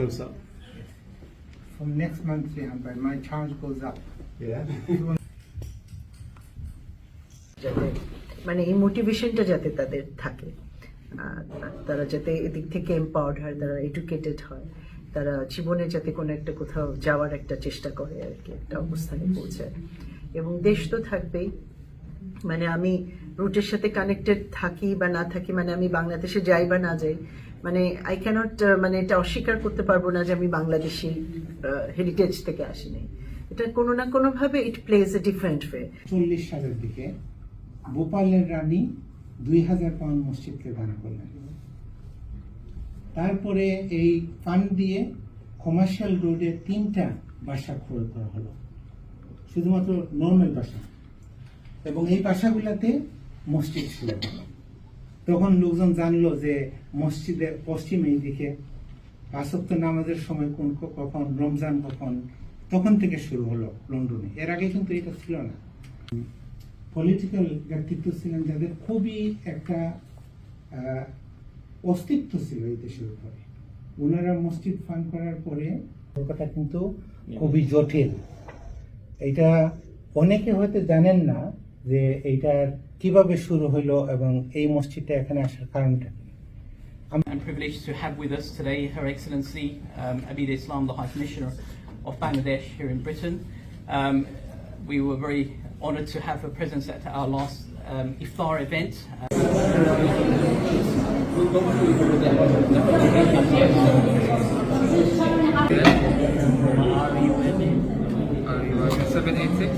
Close up. From next month, Rehan, my charge goes up. Yeah. মানে এই মোটিভেশনটা যাতে তাদের থাকে আর তারা যাতে এদিক থেকে এম্পাওয়ার্ড হয় তারা এডুকেটেড হয় তারা জীবনে যাতে কোনো একটা কোথাও যাওয়ার একটা চেষ্টা করে আর কি একটা অবস্থানে পৌঁছায় এবং দেশ তো থাকবেই মানে আমি রুটের সাথে কানেক্টেড থাকি বা না থাকি মানে আমি বাংলাদেশে যাই বা না যাই মানে আই ক্যানট মানে এটা অস্বীকার করতে পারব না যে আমি বাংলাদেশি হেরিটেজ থেকে আসিনি। এটা কোনো না কোনোভাবে it plays a different way চল্লিশ সালের দিকে ভোপালের রানী দুই হাজার পাউন্ড মসজিদকে দান করলেন। তারপরে এই ফান্ড দিয়ে কমার্শিয়াল রোডে তিনটা বাসা ক্রয় করা হলো। শুধুমাত্র নর্মাল বাসা। এবং এই বাসাগুলোতে মসজিদ ছিল। তখন লোকজন জানলো যে মসজিদের পশ্চিম এই দিকে পাঁচক্ত নামাজের সময় কোন কখন, রমজান কখন, তখন থেকে শুরু হলো লন্ডনে। এর আগে কিন্তু এটা ছিল না। পলিটিক্যাল ব্যক্তিত্ব ছিলেন যাদের খুবই একটা অস্তিত্ব ছিল এই দেশের উপরে। ওনারা মসজিদ ফান্ড করার পরে কথা কিন্তু খুবই জটিল। এটা অনেকে হয়তো জানেন না যে এইটার কিভাবে শুরু হলো এবং এই মসজিদটা এখানে আসার কারণটা কি and privileged to have with us today Her Excellency um, Abid Islam, the High Commissioner of Bangladesh here in Britain. Um, we were very honoured to have her presence at our last um, iftar event. seven eight six.